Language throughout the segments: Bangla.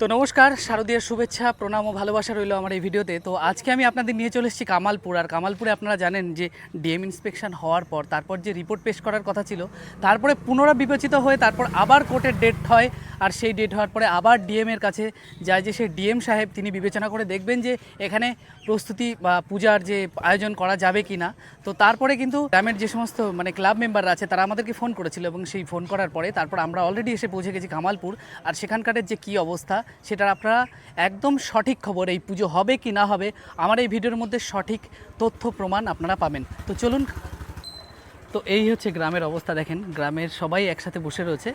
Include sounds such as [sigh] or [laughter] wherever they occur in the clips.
তো নমস্কার, শারদীয় শুভেচ্ছা, প্রণাম ও ভালোবাসা রইল আমার এই ভিডিওতে। তো আজকে আমি আপনাদের নিয়ে চলে এসেছি কামালপুর, আর কামালপুরে আপনারা জানেন যে ডিএম ইন্সপেকশন হওয়ার পর, তারপর যে রিপোর্ট পেশ করার কথা ছিল, তারপরে পুনরাবিবেচিত হয়ে তারপর আবার কোর্টের ডেট হয় আর সেই ডেট হওয়ার পরে আবার ডিএম এর কাছে যায় যে সেই ডিএম সাহেব তিনি বিবেচনা করে দেখবেন যে এখানে প্রস্তুতি বা পূজার যে আয়োজন করা যাবে কি না তো তারপরে কিন্তু গ্রামের যে সমস্ত মানে ক্লাব মেম্বাররা আছে তারা আমাদেরকে ফোন করেছিল এবং সেই ফোন করার পরে তারপর আমরা অলরেডি এসে পৌঁছে গেছি কামালপুর। আর সেখানকারের যে কি অবস্থা সেটার আপনারা একদম সঠিক খবর এই পুজো হবে কি না হবে আমার এই ভিডিওর মধ্যে সঠিক তথ্য প্রমাণ আপনারা পাবেন। তো চলুন, তো এই হচ্ছে গ্রামের অবস্থা দেখেন। গ্রামের সবাই একসাথে বসে রয়েছে।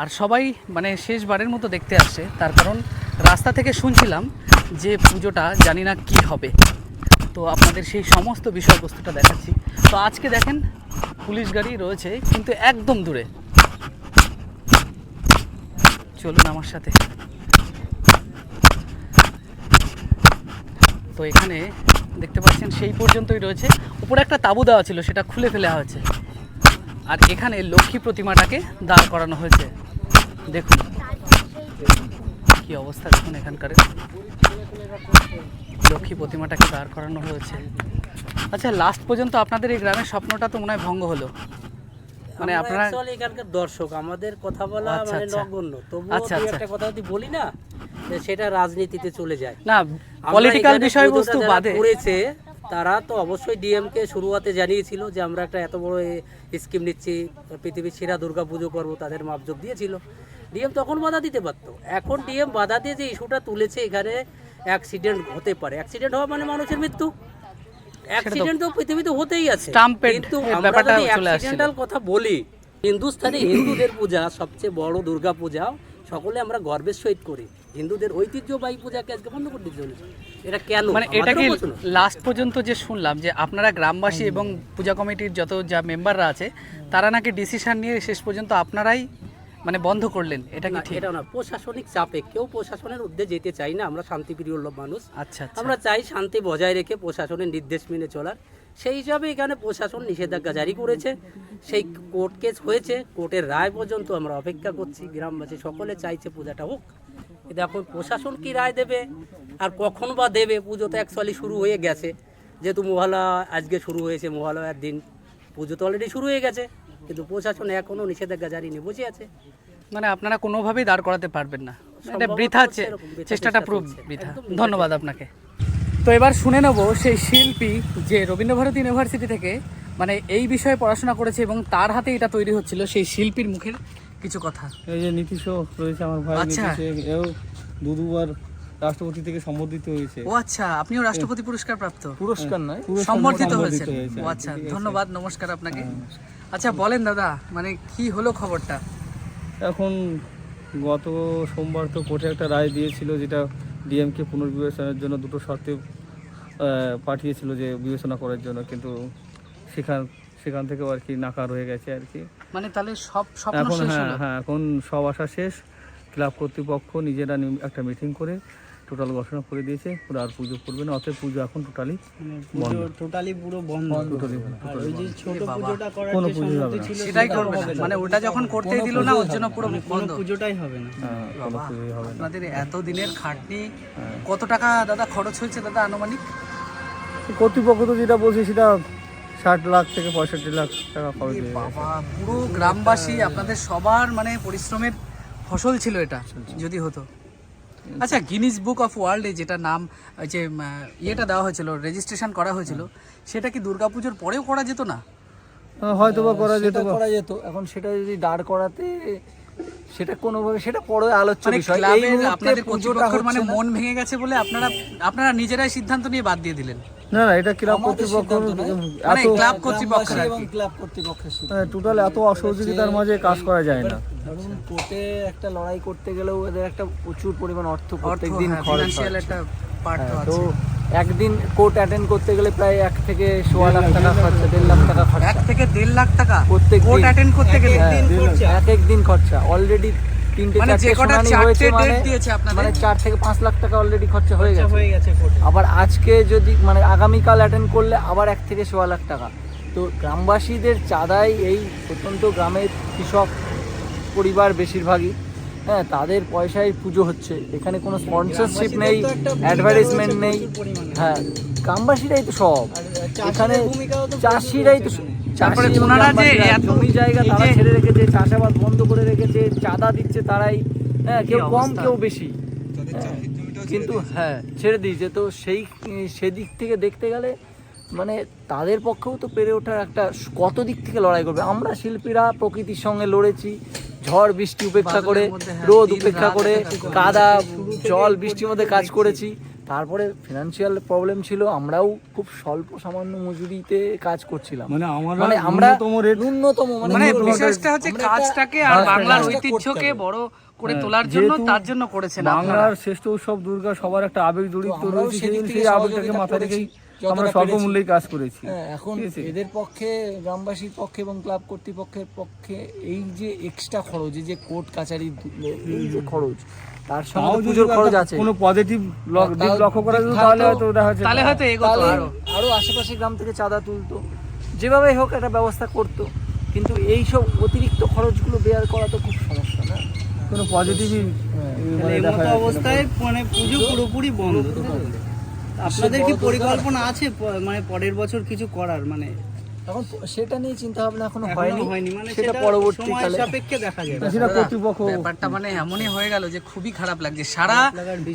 আর সবাই মানে শেষবারের মতো দেখতে আসছে তার কারণ রাস্তা থেকে শুনছিলাম যে পুজোটা জানি না কী হবে। তো আপনাদের সেই সমস্ত বিষয়বস্তুটা দেখাচ্ছি। তো আজকে দেখেন পুলিশ গাড়ি রয়েছে কিন্তু একদম দূরে। চলুন আমার সাথে। তো এখানে দেখতে পাচ্ছেন সেই পর্যন্তই রয়েছে। উপরে একটা তাঁবু দেওয়া ছিল, সেটা খুলে ফেলা হয়েছে। আর এখানে লক্ষ্মী প্রতিমাটাকে দাঁড় করানো হয়েছে। দেখুন। কি অবস্থা দেখুন এখানকার। লক্ষ্মী প্রতিমাটাকে দাঁড় করানো হয়েছে। আচ্ছা লাস্ট পর্যন্ত আপনাদের এই গ্রামের স্বপ্নটা তো মনে হয় ভঙ্গ হলো। মানে আপনারা এখানকার দর্শক আমাদের কথা বলা আচ্ছা, মানে আচ্ছা। নগণ্য। তবু আচ্ছা। একটা কথা যদি বলি না যে সেটা রাজনীতিতে চলে যায়। না পলিটিক্যাল বিষয়বস্তু বাদে। করেছে তারা তো অবশ্যই ডিএম কে শুরুয়াতে জানিয়েছিল যে আমরা একটা এত বড় স্কিম নিচ্ছি পৃথিবীর সেরা দুর্গা পুজো করব তাদের মাপজোক দিয়েছিল। ডিএম তখন বাধা দিতে পারতো। এখন ডিএম বাধা দিয়ে যে ইস্যুটা তুলেছে এখানে অ্যাক্সিডেন্ট হতে পারে। অ্যাক্সিডেন্ট হওয়া মানে মানুষের মৃত্যু। অ্যাক্সিডেন্ট তো পৃথিবীতে হতেই আছে। কিন্তু আমরা যদি অ্যাক্সিডেন্টাল কথা বলি হিন্দুস্তানে হিন্দুদের পূজা সবচেয়ে বড় দুর্গা পূজা সকলে আমরা গর্বের সহিত করি। হিন্দুদের ঐতিহ্যবাহী পূজাকে আজকে বন্ধ করে দিতে চলেছে। এটা কেন? মানে এটা কি লাস্ট পর্যন্ত যে শুনলাম যে আপনারা গ্রামবাসী এবং পূজা কমিটির যত যা মেম্বাররা আছে তারা নাকি ডিসিশন নিয়ে শেষ পর্যন্ত আপনারাই মানে বন্ধ করলেন এটা কি ঠিক? এটা না প্রশাসনিক চাপে কেউ প্রশাসনের উদ্যোগে যেতে চাই না আমরা শান্তিপ্রিয় লোক মানুষ। আচ্ছা আচ্ছা। আমরা চাই শান্তি বজায় রেখে প্রশাসনের নির্দেশ মেনে চলার। সেই হিসাবে এখানে প্রশাসন নিষেধাজ্ঞা জারি করেছে সেই কোর্ট কেস হয়েছে কোর্টের রায় পর্যন্ত আমরা অপেক্ষা করছি গ্রামবাসী সকলে চাইছে পূজাটা হোক। কিন্তু এখন প্রশাসন কি রায় দেবে আর কখন বা দেবে পুজো তো অ্যাকচুয়ালি শুরু হয়ে গেছে। যেহেতু মহালয়া আজকে শুরু হয়েছে মহালয়ার দিন পুজো তো অলরেডি শুরু হয়ে গেছে। কিন্তু প্রশাসন এখনও নিষেধাজ্ঞা জারি নিয়ে বসে আছে? মানে আপনারা কোনোভাবেই দাঁড় করাতে পারবেন না। এটা বৃথা এরকম, বৃথা চেষ্টাটা চেষ্টা পুরো বৃথা। ধন্যবাদ আপনাকে। তো এবার শুনে নেব সেই শিল্পী যে রবীন্দ্রভারতী ইউনিভার্সিটি থেকে মানে এই বিষয়ে পড়াশোনা করেছে এবং তার হাতে এটা তৈরি হচ্ছিল সেই শিল্পীর মুখের কিছু কথা। এই যে নীতিশও রয়েছে আমার ভাই আচ্ছা। নীতিশ এও দু দুবার রাষ্ট্রপতি থেকে সম্বোধিত হয়েছে। ও আচ্ছা আপনিও রাষ্ট্রপতি পুরস্কার প্রাপ্ত পুরস্কার নয় সম্বর্ধিত হয়েছে। ও আচ্ছা ধন্যবাদ নমস্কার আপনাকে। হ্যাঁ। আচ্ছা বলেন দাদা মানে কি হলো খবরটা? এখন গত সোমবার তো কোর্টে একটা রায় দিয়েছিল যেটা ডিএমকে পুনর্বিবেচনার জন্য দুটো শর্তে পাঠিয়েছিল যে বিবেচনা করার জন্য কিন্তু সেখান সেখান থেকেও আর কি নাকার হয়ে গেছে আর কি। মানে তাহলে সব এখন হ্যাঁ হ্যাঁ এখন সব আশা শেষ। ক্লাব কর্তৃপক্ষ নিজেরা একটা মিটিং করে টোটাল ঘোষণা করে দিয়েছে ওরা আর পুজো করবে না অতএব পুজো এখন টোটালি টোটালি পুরো বন্ধ। টোটালি ওই যে ছোট। পুজোটা করার কোনো পুজো হবে না। সেটাই করবে। মানে ওটা যখন করতেই দিল না ওর জন্য পুরো মানে কোনো বন্ধ। পুজোটাই হবে না। হ্যাঁ কোনো পুজোই হবে না। আপনাদের এত দিনের খাটনি কত টাকা দাদা খরচ হয়েছে দাদা আনুমানিক? কর্তৃপক্ষ তো যেটা বলছে সেটা ষাট লাখ থেকে পঁয়ষট্টি লাখ টাকা খরচ বাবা পুরো গ্রামবাসী আপনাদের সবার মানে পরিশ্রমের ফসল ছিল এটা যদি হতো। আচ্ছা গিনিস বুক অফ ওয়ার্ল্ডে যেটা নাম যে ইয়েটা দেওয়া হয়েছিল রেজিস্ট্রেশন করা হয়েছিল সেটা কি দুর্গাপুজোর পরেও করা যেত না? হ্যাঁ, হয়তো বা করা যেত করা যেত। এখন সেটা যদি দাঁড় করাতে সেটা কোনোভাবে সেটা পরে আলোচ্য মানে বিষয়। এই আপনাদের কর্তৃপক্ষের মানে মন ভেঙে গেছে বলে আপনারা আপনারা নিজেরাই সিদ্ধান্ত নিয়ে বাদ দিয়ে দিলেন। না না এটা ক্লাব কর্তৃপক্ষ মানে ক্লাব গ্রামবাসী এবং ক্লাব কর্তৃপক্ষের হ্যাঁ, টোটাল এত অসহযোগিতার মাঝে কাজ করা যায় না। ধরুন কোর্টে একটা লড়াই করতে গেলেও এদের একটা প্রচুর পরিমাণ অর্থ প্রত্যেকদিন হ্যাঁ, খরচ ফিনান্সিয়াল একটা পার্ট তো হ্যাঁ, তো আছে। একদিন কোর্ট অ্যাটেন্ড করতে গেলে প্রায় এক থেকে সোয়া লাখ টাকা খরচা দেড় লাখ টাকা খরচা। এক থেকে দেড় লাখ টাকা? প্রত্যেক কোর্ট অ্যাটেন্ড করতে গেলে? এক এক দিন খরচা। অলরেডি তিনটে মানে চারটে শুনানি হয়েছে মানে মানে চার থেকে পাঁচ লাখ টাকা অলরেডি খরচা হয়ে গেছে। হয়ে আবার আজকে যদি মানে আগামীকাল অ্যাটেন্ড করলে আবার এক থেকে সোয়া লাখ টাকা। তো গ্রামবাসীদের চাঁদাই এই প্রত্যন্ত গ্রামের কৃষক পরিবার বেশিরভাগই। হ্যাঁ তাদের পয়সায় পুজো হচ্ছে। এখানে কোনো স্পন্সরশিপ নেই অ্যাডভার্টাইজমেন্ট নেই। হ্যাঁ গ্রামবাসীরাই তো সব। এখানে চাষিরাই তো স- তারপরে চাষি ওনারা যে জমি জায়গা তারা ছেড়ে রেখেছে চাষাবাদ বন্ধ করে রেখেছে চাঁদা দিচ্ছে তারাই। হ্যাঁ কেউ কম কেউ বেশি। হ্যাঁ, কিন্তু হ্যাঁ ছেড়ে দিয়েছে। তো সেই সেদিক থেকে দেখতে গেলে মানে তাদের পক্ষেও তো পেরে ওঠার একটা কত দিক থেকে লড়াই করবে? আমরা শিল্পীরা প্রকৃতির সঙ্গে লড়েছি। ঝড় বৃষ্টি উপেক্ষা করে রোদ উপেক্ষা করে কাদা জল বৃষ্টির মধ্যে কাজ করেছি। তারপরে ফিনান্সিয়াল প্রবলেম ছিল আমরাও খুব স্বল্প সামান্য মজুরিতে কাজ করছিলাম। মানে আমরা মানে আমরা ন্যূনতম ন্যূনতম মানে মানে? বিশেষটা হচ্ছে কাজটাকে আর হ্যাঁ, বাংলার ঐতিহ্যকে বড় করে হ্যাঁ, তোলার জন্য তার জন্য করেছেন বাংলার শ্রেষ্ঠ উৎসব দুর্গা সবার একটা আবেগ জড়িত রয়েছে সেই- আবেগটাকে মাথা রেখেই আমরা স্বল্প মূল্যেই কাজ করেছি। হ্যাঁ, এখন এদের পক্ষে গ্রামবাসীর পক্ষে এবং ক্লাব কর্তৃপক্ষের পক্ষে এই যে এক্সট্রা খরচ এই যে কোর্ট কাছারি এই যে খরচ তার সঙ্গে পুজোর খরচ আছে। কোনো পজিটিভ দিক লক্ষ্য করা যেত তাহলে হয়তো ওটা হচ্ছে তাহলে হয়তো এগোতো। আরও। আরও আশেপাশে গ্রাম থেকে চাঁদা তুলতো। যেভাবে হোক একটা ব্যবস্থা করতো। কিন্তু এই সব অতিরিক্ত খরচগুলো বেয়ার করা তো খুব সমস্যা না? কোনো পজিটিভই তাহলে এই অবস্থায় মানে পুজো পুরোপুরি বন্ধ। আপনাদের কি পরিকল্পনা আছে মানে পরের বছর কিছু করার মানে? এখন সেটা নিয়ে চিন্তা ভাবনা এখনও এখনও হয়নি। হয়নি মানে সেটা পরবর্তী সাপেক্ষে দেখা যাবে। সেটা কর্তৃপক্ষ ব্যাপারটা মানে এমনই হয়ে গেল যে খুবই খারাপ লাগছে। সারা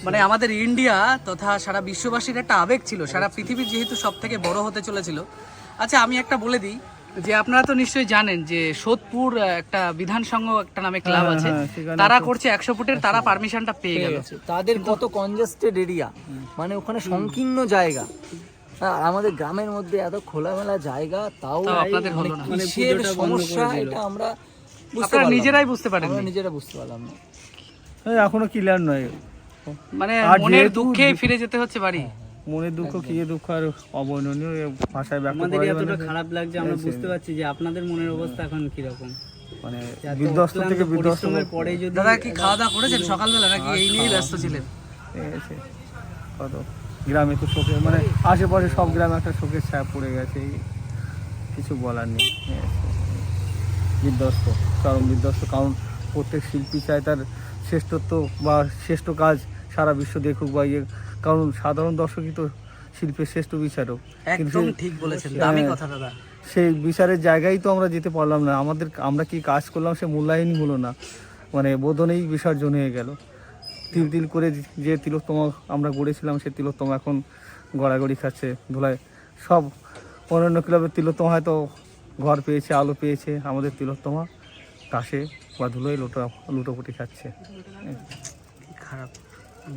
মানে আমাদের ইন্ডিয়া তথা সারা বিশ্ববাসীর একটা আবেগ ছিল। সারা পৃথিবীর যেহেতু সব থেকে বড় হতে চলেছিল। আচ্ছা আমি একটা বলে দিই। যে আপনারা তো নিশ্চয়ই জানেন যে সোদপুর একটা বিধান সংঘ একটা নামে ক্লাব হ্যাঁ, আছে। হ্যাঁ, তারা করছে একশো ফুটের তারা পারমিশনটা পেয়ে গেল। তাদের কত কনজেস্টেড এরিয়া মানে ওখানে সংকীর্ণ জায়গা। হ্যাঁ, আমাদের গ্রামের মধ্যে এত খোলামেলা জায়গা তাও আপনাদের হলো না। মানে কিসের সমস্যা এটা আমরা আপনারা নিজেরাই বুঝতে পারেন নিজেরা বুঝতে পারলাম না। হ্যাঁ, এখনও ক্লিয়ার নয়। মানে মনের দুঃখেই ফিরে যেতে হচ্ছে বাড়ি। মনের দুঃখ কি দুঃখ আর অবর্ণনীয় ভাষায় ব্যক্ত আমাদের করা যাবে এতটা না। খারাপ লাগছে আমরা বুঝতে পারছি যে আপনাদের মনের অবস্থা এখন কীরকম। মানে বিধ্বস্ত থেকে বিধ্বস্ত পরে যদি দাদা কি খাওয়া দাওয়া করেছেন? সকালবেলা নাকি এই নিয়েই ব্যস্ত ছিলেন? ঠিক আছে কত? গ্রামে তো শোকে মানে আশেপাশে সব গ্রামে একটা শোকের ছায়া পড়ে গেছে কিছু বলার নেই। বিধ্বস্ত চরম বিধ্বস্ত কারণ প্রত্যেক শিল্পী চায় তার শ্রেষ্ঠত্ব বা শ্রেষ্ঠ কাজ সারা বিশ্ব দেখুক বা ইয়ে কারণ সাধারণ দর্শকই তো শিল্পের শ্রেষ্ঠ বিচারক। একদম ঠিক বলেছেন দামি হ্যাঁ। কথা দাদা। সেই বিচারের জায়গায় তো আমরা যেতে পারলাম না। আমাদের আমরা কি কাজ করলাম সে মূল্যায়নই হলো না। মানে বোধনেই বিসর্জন হয়ে গেল। তিল তিল করে যে তিলোত্তমা আমরা গড়েছিলাম সে তিলোত্তমা এখন গড়াগড়ি খাচ্ছে ধুলায়। সব অন্যান্য ক্লাবের তিলোত্তমা হয়তো ঘর পেয়েছে আলো পেয়েছে। আমাদের তিলোত্তমা কাশে বা ধুলোয় লোটা লুটোপুটি খাচ্ছে। খারাপ।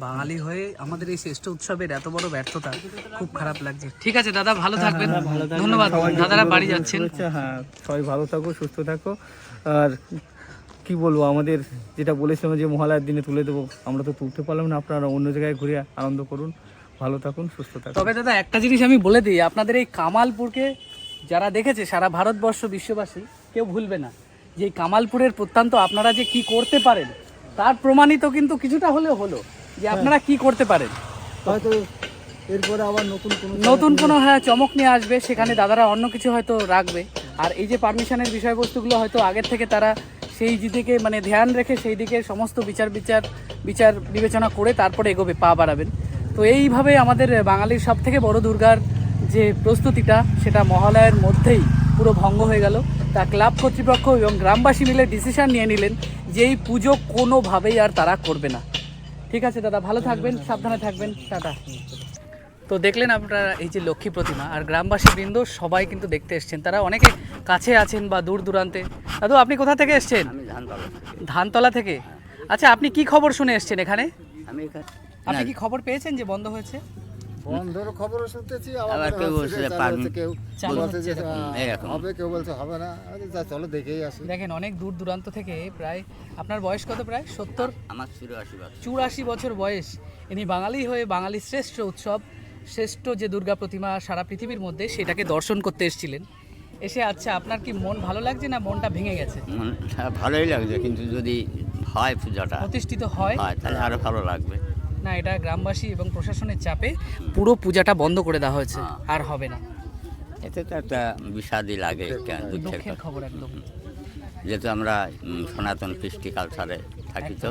বাঙালি হয়ে আমাদের এই শ্রেষ্ঠ উৎসবের এত বড় ব্যর্থতা খুব খারাপ লাগছে। ঠিক আছে দাদা ভালো থাকবেন। ধন্যবাদ দাদারা বাড়ি যাচ্ছেন। হ্যাঁ সবাই ভালো থাকো সুস্থ থাকো। আর কি বলব আমাদের যেটা বলেছিলাম যে মহালয়ার দিনে তুলে দেবো আমরা তো তুলতে পারলাম না আপনারা অন্য জায়গায় ঘুরে আনন্দ করুন ভালো থাকুন সুস্থ থাকুন। তবে দাদা একটা জিনিস আমি বলে দিই আপনাদের এই কামালপুরকে যারা দেখেছে সারা ভারতবর্ষ বিশ্ববাসী কেউ ভুলবে না। যে এই কামালপুরের প্রত্যন্ত আপনারা যে কি করতে পারেন তার প্রমাণিত কিন্তু কিছুটা হলেও হলো। যে আপনারা কি করতে পারেন? হয়তো এরপরে আবার নতুন কোনো নতুন কোনো হ্যাঁ চমক নিয়ে আসবে সেখানে দাদারা অন্য কিছু হয়তো রাখবে। আর এই যে পারমিশনের বিষয়বস্তুগুলো হয়তো আগের থেকে তারা সেই দিকে মানে ধ্যান রেখে সেই দিকে সমস্ত বিচার বিচার বিচার বিবেচনা করে তারপরে এগোবে পা বাড়াবেন। তো এইভাবে আমাদের বাঙালির সব থেকে বড় দুর্গার যে প্রস্তুতিটা সেটা মহালয়ের মধ্যেই পুরো ভঙ্গ হয়ে গেল। তা ক্লাব কর্তৃপক্ষ এবং গ্রামবাসী মিলে ডিসিশন নিয়ে নিলেন যে এই পুজো কোনোভাবেই আর তারা করবে না। ঠিক আছে দাদা ভালো থাকবেন সাবধানে থাকবেন টাটা। তো দেখলেন আপনারা এই যে লক্ষ্মী প্রতিমা আর গ্রামবাসী বৃন্দ সবাই কিন্তু দেখতে এসছেন। তারা অনেকে কাছে আছেন বা দূর দূরান্তে। দাদু আপনি কোথা থেকে এসছেন? আমি ধানতলা ধানতলা থেকে? আচ্ছা আপনি কি খবর শুনে এসছেন এখানে? আমি এখানে আপনি কি খবর পেয়েছেন যে বন্ধ হয়েছে? বন্ধর খবরও শুনতেছি আবার আবার কেউ বলছে কেউ বলছে যে। হবে কেউ বলছে হবে না। যা চলো দেখেই আসি। দেখেন অনেক দূর দূরান্ত থেকে প্রায় আপনার বয়স কত প্রায়? সত্তর? আমার চুরাশি বছর। চুরাশি বছর বয়স। ইনি বাঙালি হয়ে বাঙালির শ্রেষ্ঠ উৎসব শ্রেষ্ঠ যে দুর্গা প্রতিমা সারা পৃথিবীর মধ্যে সেটাকে দর্শন করতে এসেছিলেন। এসে আচ্ছা আপনার কি মন ভালো লাগছে না মনটা ভেঙে গেছে? ভালোই লাগছে কিন্তু যদি হয় পূজাটা প্রতিষ্ঠিত হয়? হয় তাহলে আরও ভালো লাগবে। না এটা গ্রামবাসী এবং প্রশাসনের চাপে পুরো পূজাটা বন্ধ করে দেওয়া হয়েছে। হ্যাঁ। আর হবে না। এতে তো একটা বিষাদই লাগে একটা দুঃখের দুঃখের খবর একদম। যেহেতু আমরা সনাতন কৃষ্টি কালচারে থাকি তো।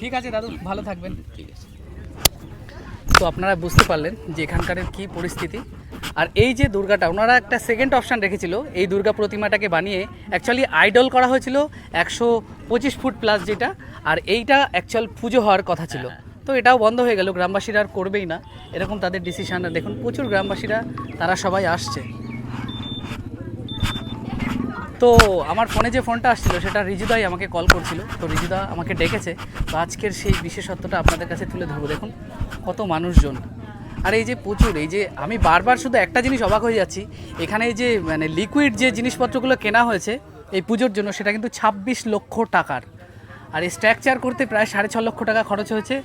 ঠিক আছে দাদু ভালো থাকবেন। ঠিক আছে। তো আপনারা বুঝতে পারলেন যে এখানকার কি পরিস্থিতি। আর এই যে দুর্গাটা ওনারা একটা সেকেন্ড অপশান রেখেছিল এই দুর্গা প্রতিমাটাকে বানিয়ে অ্যাকচুয়ালি আইডল করা হয়েছিল একশো পঁচিশ ফুট প্লাস যেটা আর এইটা অ্যাকচুয়াল পুজো হওয়ার কথা ছিল। তো এটাও বন্ধ হয়ে গেল গ্রামবাসীরা আর করবেই না। এরকম তাদের ডিসিশান দেখুন প্রচুর গ্রামবাসীরা তারা সবাই আসছে। তো আমার ফোনে যে ফোনটা আসছিল সেটা রিজুদাই আমাকে কল করছিল। তো রিজুদা আমাকে ডেকেছে। তো আজকের সেই বিশেষত্বটা আপনাদের কাছে তুলে ধরবো। দেখুন কত মানুষজন। আর এই যে প্রচুর, এই যে আমি বারবার শুধু একটা জিনিস অবাক হয়ে যাচ্ছি, এখানে এই যে মানে লিকুইড যে জিনিসপত্রগুলো কেনা হয়েছে, এই পুজোর জন্য সেটা কিন্তু ছাব্বিশ লক্ষ টাকার। আর এই স্ট্রাকচার করতে প্রায় সাড়ে ছ লক্ষ টাকা খরচ হয়েছে।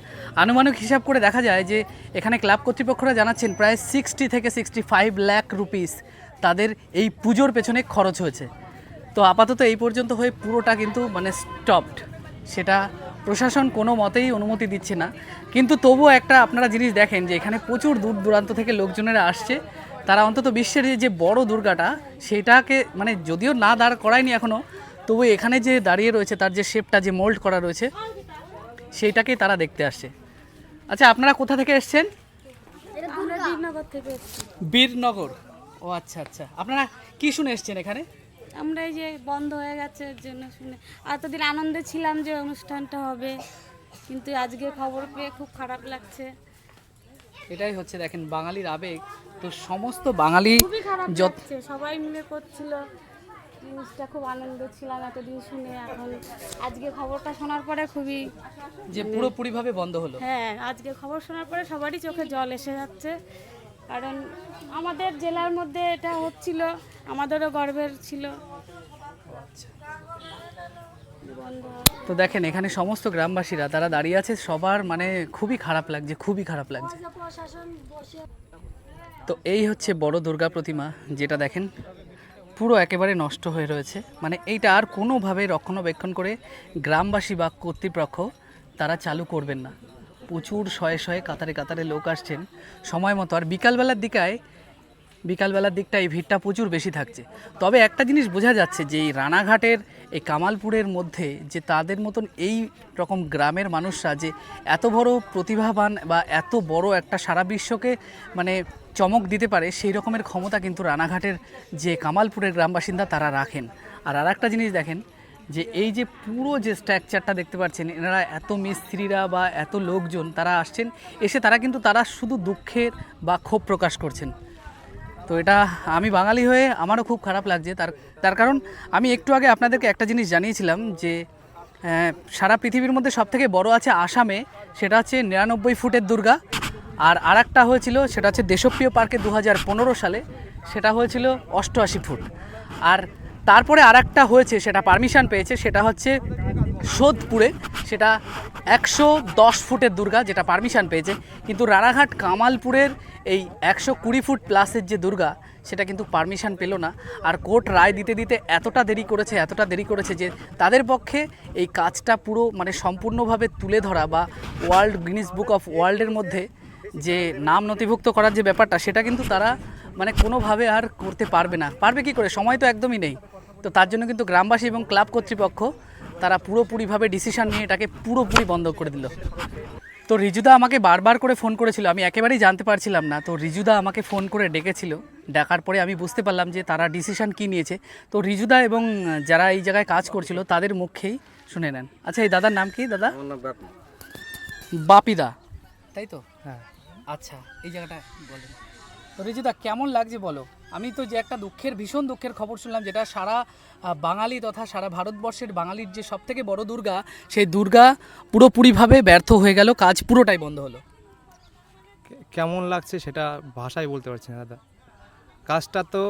আনুমানিক হিসাব করে দেখা যায় যে, এখানে ক্লাব কর্তৃপক্ষরা জানাচ্ছেন প্রায় সিক্সটি থেকে সিক্সটি ফাইভ ল্যাক রুপিস তাদের এই পুজোর পেছনে খরচ হয়েছে। তো আপাতত এই পর্যন্ত হয়ে পুরোটা কিন্তু মানে স্টপড সেটা প্রশাসন কোনো মতেই অনুমতি দিচ্ছে না। কিন্তু তবুও একটা আপনারা জিনিস দেখেন যে এখানে প্রচুর দূর দূরান্ত থেকে লোকজনেরা আসছে। তারা অন্তত বিশ্বের যে বড় দুর্গাটা সেটাকে মানে যদিও না দাঁড় করায়নি এখনও তবু এখানে যে দাঁড়িয়ে রয়েছে তার যে শেপটা যে মোল্ড করা রয়েছে সেইটাকেই তারা দেখতে আসছে। আচ্ছা আপনারা কোথা থেকে এসছেন? বীরনগর থেকে বীরনগর। ও আচ্ছা আচ্ছা। আপনারা কি শুনে এসছেন এখানে? আমরা এই যে বন্ধ হয়ে গেছে এর জন্য শুনে এতদিন আনন্দে ছিলাম যে অনুষ্ঠানটা হবে কিন্তু আজকে খবর পেয়ে খুব খারাপ লাগছে। এটাই হচ্ছে দেখেন বাঙালির আবেগ। তো সমস্ত বাঙালি খুবই খারাপ লাগছে সবাই মিলে করছিল। জিনিসটা খুব আনন্দ ছিলাম এতদিন শুনে এখন আজকে খবরটা শোনার পরে খুবই যে পুরোপুরিভাবে বন্ধ হলো। হ্যাঁ আজকে খবর শোনার পরে সবারই চোখে জল এসে যাচ্ছে। কারণ আমাদের জেলার মধ্যে এটা হচ্ছিল, আমাদেরও গর্বের ছিল। তো দেখেন, এখানে সমস্ত গ্রামবাসীরা, তারা দাঁড়িয়ে আছে, সবার মানে খুবই খারাপ লাগছে, খুবই খারাপ লাগছে। তো এই হচ্ছে বড় দুর্গা প্রতিমা, যেটা দেখেন, পুরো একেবারে নষ্ট হয়ে রয়েছে। মানে এইটা আর কোনোভাবে রক্ষণাবেক্ষণ করে গ্রামবাসী বা কর্তৃপক্ষ তারা চালু করবেন না। প্রচুর শয়ে শয়ে কাতারে কাতারে লোক আসছেন। সময় মতো। আর বিকালবেলার দিকায় বিকালবেলার দিকটা এই ভিড়টা প্রচুর বেশি থাকছে। তবে একটা জিনিস বোঝা যাচ্ছে যে এই রানাঘাটের, এই কামালপুরের মধ্যে যে তাদের মতন এই রকম গ্রামের মানুষরা যে এত বড় প্রতিভাবান বা এত বড় একটা সারা বিশ্বকে মানে চমক দিতে পারে, সেই রকমের ক্ষমতা কিন্তু রানাঘাটের যে কামালপুরের গ্রাম বাসিন্দা তারা রাখেন। আর আর একটা জিনিস দেখেন যে এই যে পুরো যে স্ট্রাকচারটা দেখতে পাচ্ছেন, এনারা এত মিস্ত্রিরা বা এত লোকজন তারা আসছেন, এসে তারা কিন্তু তারা শুধু দুঃখের বা ক্ষোভ প্রকাশ করছেন। তো এটা আমি বাঙালি হয়ে আমারও খুব খারাপ লাগছে। তার তার কারণ আমি একটু আগে আপনাদেরকে একটা জিনিস জানিয়েছিলাম যে সারা পৃথিবীর মধ্যে সবথেকে বড় আছে আসামে, সেটা হচ্ছে নিরানব্বই ফুটের দুর্গা। আর আরেকটা হয়েছিল, সেটা হচ্ছে দেশপ্রিয় পার্কে দু হাজার পনেরো সালে, সেটা হয়েছিল অষ্টআশি ফুট। আর তারপরে আরেকটা হয়েছে, সেটা পারমিশন পেয়েছে, সেটা হচ্ছে সোদপুরে, সেটা একশো দশ ফুটের দুর্গা, যেটা পারমিশন পেয়েছে। কিন্তু রানাঘাট কামালপুরের এই একশো কুড়ি ফুট প্লাসের যে দুর্গা, সেটা কিন্তু পারমিশন পেল না। আর কোর্ট রায় দিতে দিতে এতটা দেরি করেছে, এতটা দেরি করেছে যে তাদের পক্ষে এই কাজটা পুরো মানে সম্পূর্ণভাবে তুলে ধরা বা ওয়ার্ল্ড গিনিস বুক অফ ওয়ার্ল্ডের মধ্যে যে নাম নথিভুক্ত করার যে ব্যাপারটা, সেটা কিন্তু তারা মানে কোনোভাবে আর করতে পারবে না। পারবে কি করে? সময় তো একদমই নেই। তো তার জন্য কিন্তু গ্রামবাসী এবং ক্লাব কর্তৃপক্ষ তারা পুরোপুরিভাবে ডিসিশন নিয়ে এটাকে পুরোপুরি বন্ধ করে দিল। তো রিজুদা আমাকে বারবার করে ফোন করেছিল আমি একেবারেই জানতে পারছিলাম না। তো রিজুদা আমাকে ফোন করে ডেকেছিল ডাকার পরে আমি বুঝতে পারলাম যে তারা ডিসিশন কী নিয়েছে। তো রিজুদা এবং যারা এই জায়গায় কাজ করছিল তাদের মুখেই শুনে নেন। আচ্ছা এই দাদার নাম কি দাদা? বাপিদা। তাই তো? হ্যাঁ। আচ্ছা এই জায়গাটা বলেন। তো রিজুদা কেমন লাগছে বলো? আমি তো যে একটা দুঃখের, ভীষণ দুঃখের খবর শুনলাম, যেটা সারা বাঙালি তথা সারা ভারতবর্ষের বাঙালির যে সব থেকে বড় দুর্গা, সেই দুর্গা পুরোপুরিভাবে ব্যর্থ হয়ে গেল, কাজ পুরোটাই বন্ধ হলো। কেমন লাগছে সেটা ভাষায় বলতে পারছি না দাদা। কাজটা তো,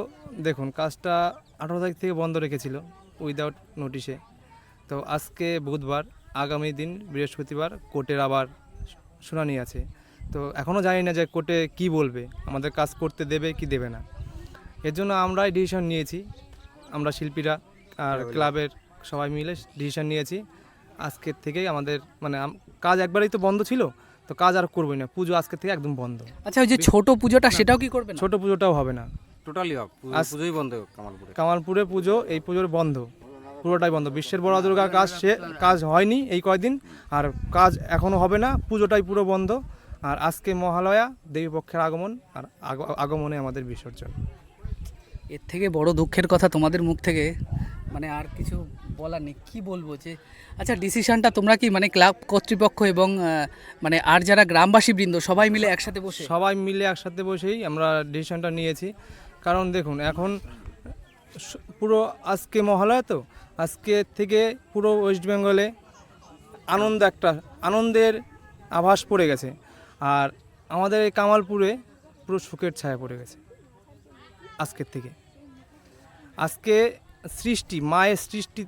দেখুন, কাজটা আঠারো তারিখ থেকে বন্ধ রেখেছিল উইদাউট নোটিশে তো আজকে বুধবার, আগামী দিন বৃহস্পতিবার কোর্টের আবার শুনানি আছে। তো এখনও জানি না যে কোর্টে কি বলবে আমাদের কাজ করতে দেবে কি দেবে না। এর জন্য আমরাই ডিসিশন নিয়েছি আমরা শিল্পীরা আর ক্লাবের সবাই মিলে ডিসিশন নিয়েছি। আজকের থেকেই আমাদের মানে কাজ একবারেই তো বন্ধ ছিল তো কাজ আর করবোই না পুজো আজকে থেকে একদম বন্ধ। আচ্ছা ওই যে ছোট পুজোটা সেটাও কি করবে ছোট পুজোটাও হবে না। টোটালি অফ পুজোই বন্ধ কামালপুরে। কামালপুরে পুজো এই পুজোর বন্ধ পুরোটাই বন্ধ। বিশ্বের বড় দুর্গা কাজ সে কাজ হয়নি এই কয়দিন আর কাজ এখনও হবে না পুজোটাই পুরো বন্ধ। আর আজকে মহালয়া দেবী পক্ষের আগমন আর আগ- আগমনে আমাদের বিসর্জন। এর থেকে বড় দুঃখের কথা তোমাদের মুখ থেকে মানে আর কিছু বলার নেই। কী বলব যে আচ্ছা ডিসিশনটা তোমরা কি মানে ক্লাব কর্তৃপক্ষ এবং মানে আর যারা গ্রামবাসী বৃন্দ সবাই মিলে একসাথে বসে? সবাই মিলে একসাথে বসেই আমরা ডিসিশনটা নিয়েছি। কারণ দেখুন এখন পুরো আজকে মহালয়া তো আজকে থেকে পুরো ওয়েস্ট বেঙ্গলে আনন্দ একটা আনন্দের আভাস পড়ে গেছে। আর আমাদের এই কামালপুরে পুরো সুখের ছায়া পড়ে গেছে আজকের থেকে। আজকে সৃষ্টি মায়ের সৃষ্টি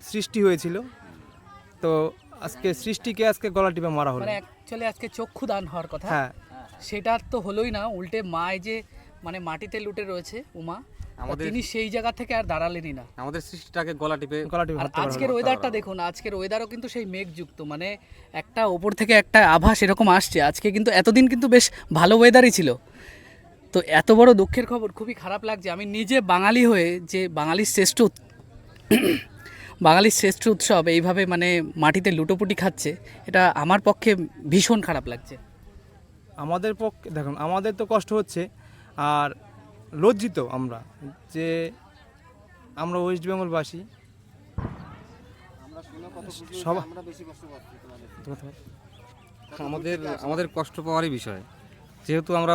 সৃষ্টি হয়েছিল। তো আজকে সৃষ্টিকে আজকে গলা টিপে মারা হলো। মানে অ্যাকচুয়ালি আজকে চক্ষু দান হওয়ার কথা। হ্যাঁ। সেটা তো হলোই না উল্টে মায় যে মানে মাটিতে লুটে রয়েছে উমা আমাদের- তিনি সেই জায়গা থেকে আর দাঁড়ালেনই না। আমাদের সৃষ্টিটাকে গলা টিপে গলা টিপে আর আজকের ওয়েদারটা দেখুন আজকের ওয়েদারও কিন্তু সেই মেঘযুক্ত মানে একটা ওপর থেকে একটা আভাস এরকম আসছে। আজকে কিন্তু এতদিন কিন্তু বেশ ভালো ওয়েদারই ছিল। তো এত বড় দুঃখের খবর খুবই খারাপ লাগছে। আমি নিজে বাঙালি হয়ে যে বাঙালির শ্রেষ্ঠ বাঙালির শ্রেষ্ঠ উৎসব এইভাবে মানে মাটিতে লুটোপুটি খাচ্ছে এটা আমার পক্ষে ভীষণ খারাপ লাগছে। আমাদের পক্ষে দেখুন আমাদের তো কষ্ট হচ্ছে। আর লজ্জিত আমরা যে আমরা ওয়েস্ট বেঙ্গলবাসী আমাদের আমাদের কষ্ট পাওয়ারই বিষয়। যেহেতু আমরা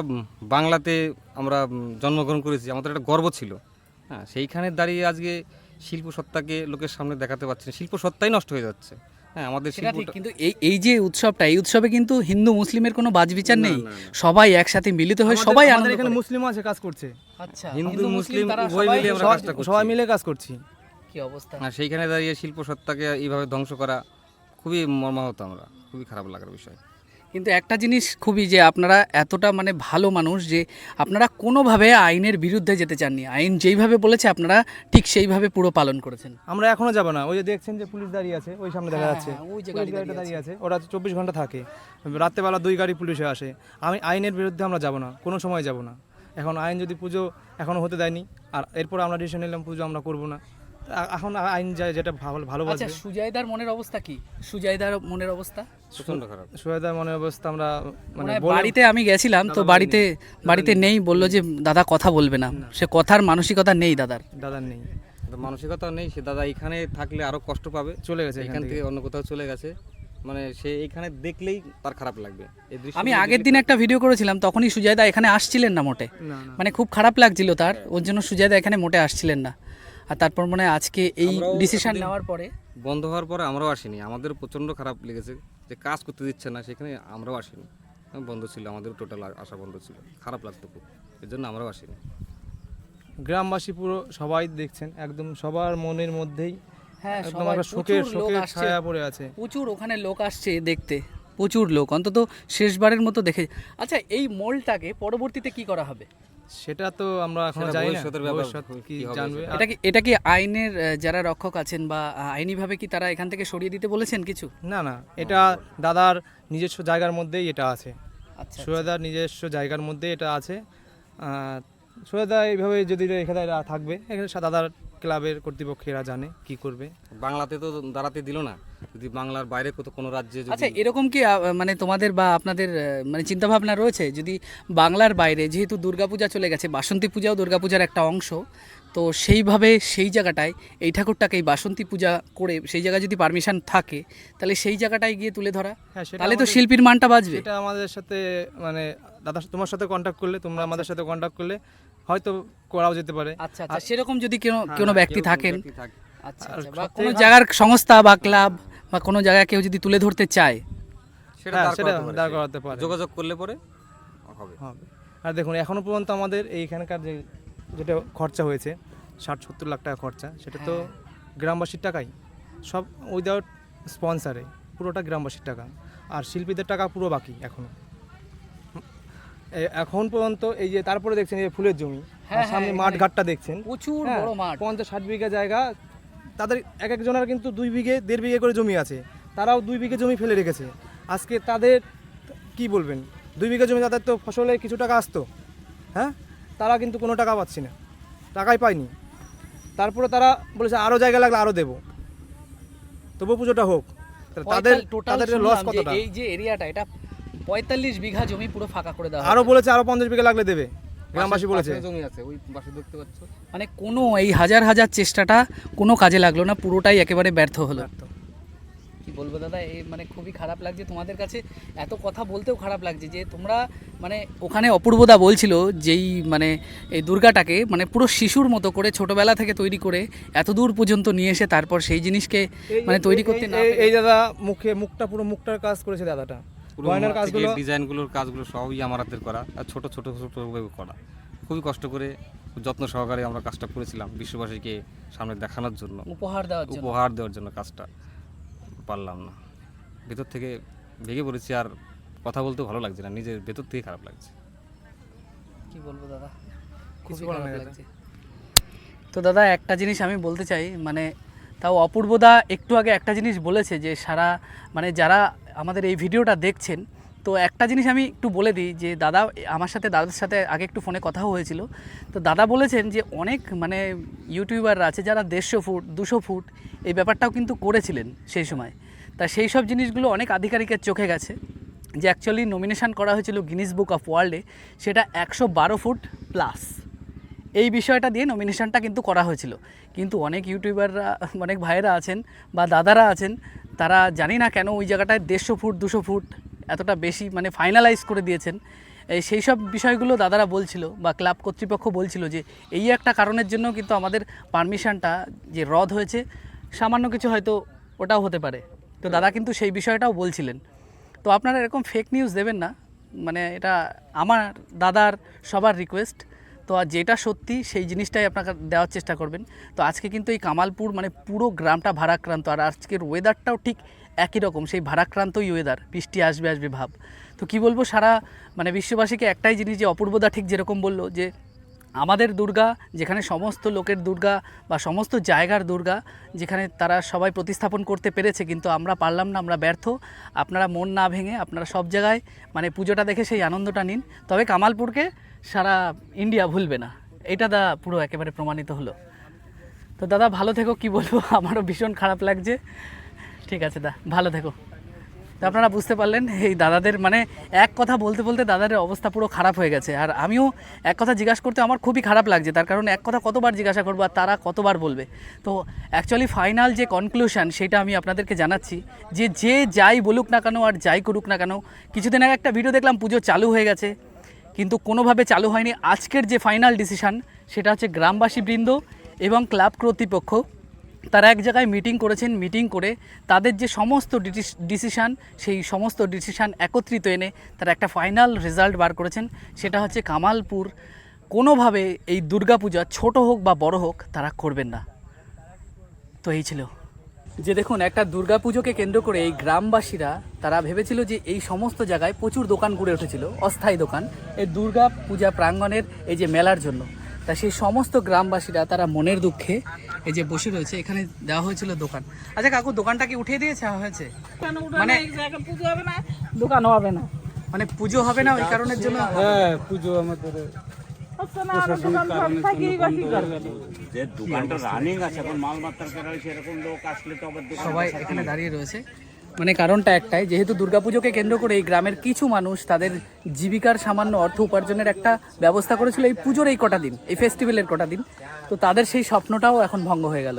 বাংলাতে আমরা জন্মগ্রহণ করেছি, আমাদের একটা গর্ব ছিল। হ্যাঁ সেইখানে দাঁড়িয়ে আজকে শিল্প সত্তাকে লোকের সামনে দেখাতে পারছি শিল্প সত্তাই নষ্ট হয়ে যাচ্ছে। হ্যাঁ আমাদের সেটা ঠিক কিন্তু এই এই যে উৎসবটা এই উৎসবে কিন্তু হিন্দু মুসলিমের কোনো বাজবিচার নেই। সবাই একসাথে মিলিত হয়ে সবাই আমাদের এখানে মুসলিমও মুসলিম আছে কাজ করছে। আচ্ছা হিন্দু মুসলিম উভয় মিলে আমরা কাজটা করছি। সবাই মিলে কাজ করছি। কি অবস্থা? আর সেইখানে দাঁড়িয়ে শিল্প সত্তাকে এইভাবে ধ্বংস করা খুবই মর্মাহত আমরা খুবই খারাপ লাগার বিষয়। কিন্তু একটা জিনিস খুবই যে আপনারা এতটা মানে ভালো মানুষ যে আপনারা কোনোভাবে আইনের বিরুদ্ধে যেতে চাননি। আইন যেইভাবে বলেছে আপনারা ঠিক সেইভাবে পুরো পালন করেছেন। আমরা এখনও যাব না। ওই যে দেখছেন যে পুলিশ দাঁড়িয়ে আছে ওই সামনে দেখা হ্যাঁ, যাচ্ছে। হ্যাঁ, ওই যে গাড়ি গাড়িটা দাঁড়িয়ে আছে। ওরা চব্বিশ ঘণ্টা থাকে। রাত্রেবেলা দুই গাড়ি পুলিশে আসে। আমি আইনের বিরুদ্ধে আমরা যাব না। কোনো সময় যাব না। এখন আইন যদি পুজো এখনও হতে দেয়নি আর এরপর আমরা ডিসিশন নিলাম পুজো আমরা করব না। এখন আইন যায় যেটা ভালো ভালো আচ্ছা সুজাইদার মনের অবস্থা কি? সুজাইদার মনের অবস্থা? প্রচণ্ড খারাপ। মনের অবস্থা আমরা মানে বাড়িতে আমি গেছিলাম তো বাড়িতে বাড়িতে নেই। বলল যে দাদা কথা বলবে না। সে কথার মানসিকতা নেই দাদার। দাদার নেই। মানসিকতা নেই সে দাদা এখানে থাকলে আরও কষ্ট পাবে। চলে গেছে এখান থেকে। অন্য কোথাও চলে গেছে। মানে সে এখানে দেখলেই তার খারাপ লাগবে। আমি আগের দিন একটা ভিডিও করেছিলাম তখনই সুজাইদা এখানে আসছিলেন না মোটে। মানে খুব খারাপ লাগছিল তার ওর জন্য সুজাইদা এখানে মোটে আসছিলেন না। আর তারপর মানে আজকে এই ডিসিশন নেওয়ার পরে? বন্ধ হওয়ার পরে আমরাও আসিনি। আমাদের প্রচণ্ড খারাপ লেগেছে যে কাজ করতে দিচ্ছে না সেখানে আমরাও আসিনি। বন্ধ ছিল আমাদের টোটাল আসা বন্ধ ছিল। খারাপ লাগতো খুব এর জন্য আমরাও আসিনি। গ্রামবাসী পুরো সবাই দেখছেন একদম সবার মনের মধ্যেই হ্যাঁ একদম একটা শোকের শোকের ছায়া পড়ে আছে। প্রচুর ওখানে লোক আসছে দেখতে প্রচুর লোক অন্তত শেষবারের মতো দেখে আচ্ছা এই মলটাকে পরবর্তীতে কি করা হবে? সেটা তো আমরা এখন জানি না। ভবিষ্যৎ কি জানবে? এটা কি এটা কি আইনের যারা রক্ষক আছেন বা আইনি আইনিভাবে কি তারা এখান থেকে সরিয়ে দিতে বলেছেন কিছু? না না এটা দাদার নিজস্ব জায়গার মধ্যেই এটা আছে। আচ্ছা সোহেদার নিজস্ব জায়গার মধ্যে এটা আছে। আহ, সোহেদা এইভাবে যদি রেখে দেয় থাকবে এখানে সা- দাদার ক্লাবের কর্তৃপক্ষ এরা জানে কি করবে। বাংলাতে তো দাঁড়াতে দিল না। যদি বাংলার বাইরে কোথাও কোনো রাজ্যে আচ্ছা এরকম কি মানে তোমাদের বা আপনাদের মানে চিন্তাভাবনা রয়েছে? যদি বাংলার বাইরে যেহেতু দুর্গাপূজা চলে গেছে বাসন্তী পূজাও দুর্গাপূজার একটা অংশ তো সেইভাবে সেই জায়গাটায় এই ঠাকুরটাকে এই বাসন্তী পূজা করে সেই জায়গায় যদি পারমিশন থাকে তাহলে সেই জায়গাটায় গিয়ে তুলে ধরা? হ্যাঁ তাহলে তো শিল্পীর মানটা বাজবে এটা আমাদের সাথে মানে দাদা তোমার সাথে কন্ট্যাক্ট করলে তোমরা আমাদের সাথে কন্ট্যাক্ট করলে হয়তো করাও যেতে পারে। আচ্ছা আচ্ছা সেরকম যদি কোনো কোনো ব্যক্তি থাকেন। আচ্ছা আচ্ছা, বা কোনো জায়গার সংস্থা বা ক্লাব বা কোনো জায়গায় কেউ যদি তুলে ধরতে চায় সেটা হ্যাঁ, সেটা করাতে পারে দাঁড় করাতে পারে। যোগাযোগ করলে পরে হবে। হবে। আর দেখুন এখনও পর্যন্ত আমাদের এইখানকার যে যেটা খরচা হয়েছে ষাট সত্তর লাখ টাকা খরচা সেটা তো গ্রামবাসীর টাকাই। সব উইদাউট স্পন্সারে পুরোটা গ্রামবাসীর টাকা। আর শিল্পীদের টাকা পুরো বাকি এখনও। এ- এখন পর্যন্ত এই যে তারপরে দেখছেন এই ফুলের জমি হ্যাঁ, সামনে হ্যাঁ, মাঠ ঘাটটা দেখছেন। প্রচুর হ্যাঁ, বড় মাঠ। পঞ্চাশ ষাট বিঘা জায়গা তাদের এক একজনের কিন্তু দুই বিঘে দেড় বিঘে করে জমি আছে। তারাও দুই বিঘে জমি ফেলে রেখেছে। আজকে তাদের কি বলবেন? দুই বিঘা জমি তাদের তো ফসলে কিছু টাকা আসতো। হ্যাঁ? তারা কিন্তু কোনো টাকা পাচ্ছি না। টাকাই পায়নি। তারপরে তারা বলেছে আরও জায়গা লাগলে আরও দেবো। তবু পুজোটা হোক। তাদের টোটাল লস কতটা? এই যে এরিয়াটা এটা পঁয়তাল্লিশ বিঘা জমি পুরো ফাঁকা করে দেওয়া আরও বলেছে আরও পঞ্চাশ বিঘা লাগলে দেবে। গ্রামবাসী বলেছে। জমি আছে ওই পাশে দেখতে পাচ্ছ। মানে কোনো এই হাজার হাজার চেষ্টাটা কোনো কাজে লাগল না পুরোটাই একেবারে ব্যর্থ হলো। কি বলব দাদা এই মানে খুবই খারাপ লাগছে। তোমাদের কাছে এত কথা বলতেও খারাপ লাগছে যে তোমরা মানে ওখানে অপূর্বদা বলছিল যেই মানে এই দুর্গাটাকে মানে পুরো শিশুর মতো করে ছোটবেলা থেকে তৈরি করে এত দূর পর্যন্ত নিয়ে এসে তারপর সেই জিনিসকে মানে তৈরি করতে না এই- দাদা মুখে মুখটা পুরো মুখটার কাজ করেছে দাদাটা। গয়নার কাজগুলো? ডিজাইনগুলোর কাজগুলো সবই আমার হাতের করা। আর ছোট ছোট ছোট করা। খুবই কষ্ট করে যত্ন সহকারে আমরা কাজটা করেছিলাম বিশ্ববাসীকে সামনে দেখানোর জন্য। উপহার দেওয়ার জন্য। উপহার দেওয়ার জন্য কাজটা পারলাম না। ভেতর থেকে ভেঙে পড়েছি আর কথা বলতে ভালো লাগছে না নিজের ভেতর থেকে খারাপ লাগছে। কি বলব দাদা? খুবই খারাপ লাগছে। তো দাদা একটা জিনিস আমি বলতে চাই মানে তাও অপূর্বদা একটু আগে একটা জিনিস বলেছে যে সারা মানে যারা আমাদের এই ভিডিওটা দেখছেন, তো একটা জিনিস আমি একটু বলে দিই যে দাদা, আমার সাথে, দাদার সাথে আগে একটু ফোনে কথাও হয়েছিল। তো দাদা বলেছেন যে অনেক মানে ইউটিউবাররা আছে যারা দেড়শো ফুট, দুশো ফুট এই ব্যাপারটাও কিন্তু করেছিলেন সেই সময়। তা সেই সব জিনিসগুলো অনেক আধিকারিকের চোখে গেছে যে অ্যাকচুয়ালি নমিনেশন করা হয়েছিল গিনিস বুক অফ ওয়ার্ল্ডে সেটা একশো বারো ফুট প্লাস এই বিষয়টা দিয়ে নমিনেশনটা কিন্তু করা হয়েছিল। কিন্তু অনেক ইউটিউবাররা অনেক ভাইয়েরা আছেন বা দাদারা আছেন তারা জানি না কেন ওই জায়গাটায় দেড়শো ফুট, দুশো ফুট এতটা বেশি মানে ফাইনালাইজ করে দিয়েছেন। সেই সব বিষয়গুলো দাদারা বলছিল বা ক্লাব কর্তৃপক্ষ বলছিল যে এই একটা কারণের জন্য কিন্তু আমাদের পারমিশনটা যে রদ হয়েছে, সামান্য কিছু হয়তো ওটাও হতে পারে। তো দাদা কিন্তু সেই বিষয়টাও বলছিলেন। তো আপনারা এরকম ফেক নিউজ দেবেন না। মানে এটা আমার, দাদার সবার রিকোয়েস্ট তো আর যেটা সত্যি সেই জিনিসটাই আপনাকে দেওয়ার চেষ্টা করবেন। তো আজকে কিন্তু এই কামালপুর মানে পুরো গ্রামটা ভারাক্রান্ত আর আজকের ওয়েদারটাও ঠিক একই রকম, সেই ভারাক্রান্তই ওয়েদার বৃষ্টি আসবে আসবে ভাব। তো কি বলব, সারা মানে বিশ্ববাসীকে একটাই জিনিস যে অপূর্বদা ঠিক যেরকম বলল যে আমাদের দুর্গা, যেখানে সমস্ত লোকের দুর্গা বা সমস্ত জায়গার দুর্গা, যেখানে তারা সবাই প্রতিস্থাপন করতে পেরেছে, কিন্তু আমরা পারলাম না, আমরা ব্যর্থ। আপনারা মন না ভেঙে আপনারা সব জায়গায় মানে পুজোটা দেখে সেই আনন্দটা নিন। তবে কামালপুরকে সারা ইন্ডিয়া ভুলবে না। এটা দা পুরো একেবারে প্রমাণিত হলো। তো দাদা, ভালো থেকো, কি বলব? [laughs] আমারও ভীষণ খারাপ লাগছে। ঠিক আছে দা, ভালো থেকো। তো আপনারা বুঝতে পারলেন, এই দাদাদের মানে এক কথা বলতে বলতে দাদাদের অবস্থা পুরো খারাপ হয়ে গেছে। আর আমিও এক কথা জিজ্ঞাসা করতে আমার খুবই খারাপ লাগছে। তার কারণ এক কথা কতবার জিজ্ঞাসা করব আর তারা কতবার বলবে? তো অ্যাকচুয়ালি ফাইনাল যে কনক্লুশন সেটা আমি আপনাদেরকে জানাচ্ছি যে যে যাই বলুক না কেন আর যাই করুক না কেন, কিছুদিন আগে একটা ভিডিও দেখলাম, পুজো চালু হয়ে গেছে। কিন্তু কোনোভাবে চালু হয়নি আজকের যে ফাইনাল ডিসিশান সেটা হচ্ছে গ্রামবাসী বৃন্দ এবং ক্লাব কর্তৃপক্ষ। তারা এক জায়গায় মিটিং করেছেন মিটিং করে তাদের যে সমস্ত ডিসিশান সেই সমস্ত ডিসিশান একত্রিত এনে তারা একটা ফাইনাল রেজাল্ট বার করেছেন, সেটা হচ্ছে কামালপুর। কোনোভাবে এই দুর্গাপূজা ছোট হোক বা বড় হোক, তারা করবেন না। তো এই ছিল। যে দেখুন একটা দুর্গাপুজোকে কেন্দ্র করে এই গ্রামবাসীরা তারা ভেবেছিল যে এই সমস্ত জায়গায় প্রচুর দোকান গড়ে উঠেছিল অস্থায়ী দোকান এই দুর্গা পূজা প্রাঙ্গণের এই যে মেলার জন্য। তা সেই সমস্ত গ্রামবাসীরা তারা মনের দুঃখে এই যে বসে রয়েছে এখানে দেওয়া হয়েছিল দোকান। আচ্ছা কাকু দোকানটা কি উঠিয়ে দিয়েছে হয়েছে? মানে দোকান হবে না। মানে পুজো হবে না ওই কারণের জন্য? হ্যাঁ পুজো আমাদের যে দোকানটা রানিং আছে এখন মাল মাত্রা করে সেরকম লোক আসলে তো আবার সবাই এখানে দাঁড়িয়ে রয়েছে। মানে কারণটা একটাই যেহেতু দুর্গাপুজোকে কেন্দ্র করে এই গ্রামের কিছু মানুষ তাদের জীবিকার সামান্য অর্থ উপার্জনের একটা ব্যবস্থা করেছিল এই পুজোর এই কটা দিন এই ফেস্টিভ্যালের কটা দিন। তো তাদের সেই স্বপ্নটাও এখন ভঙ্গ হয়ে গেল।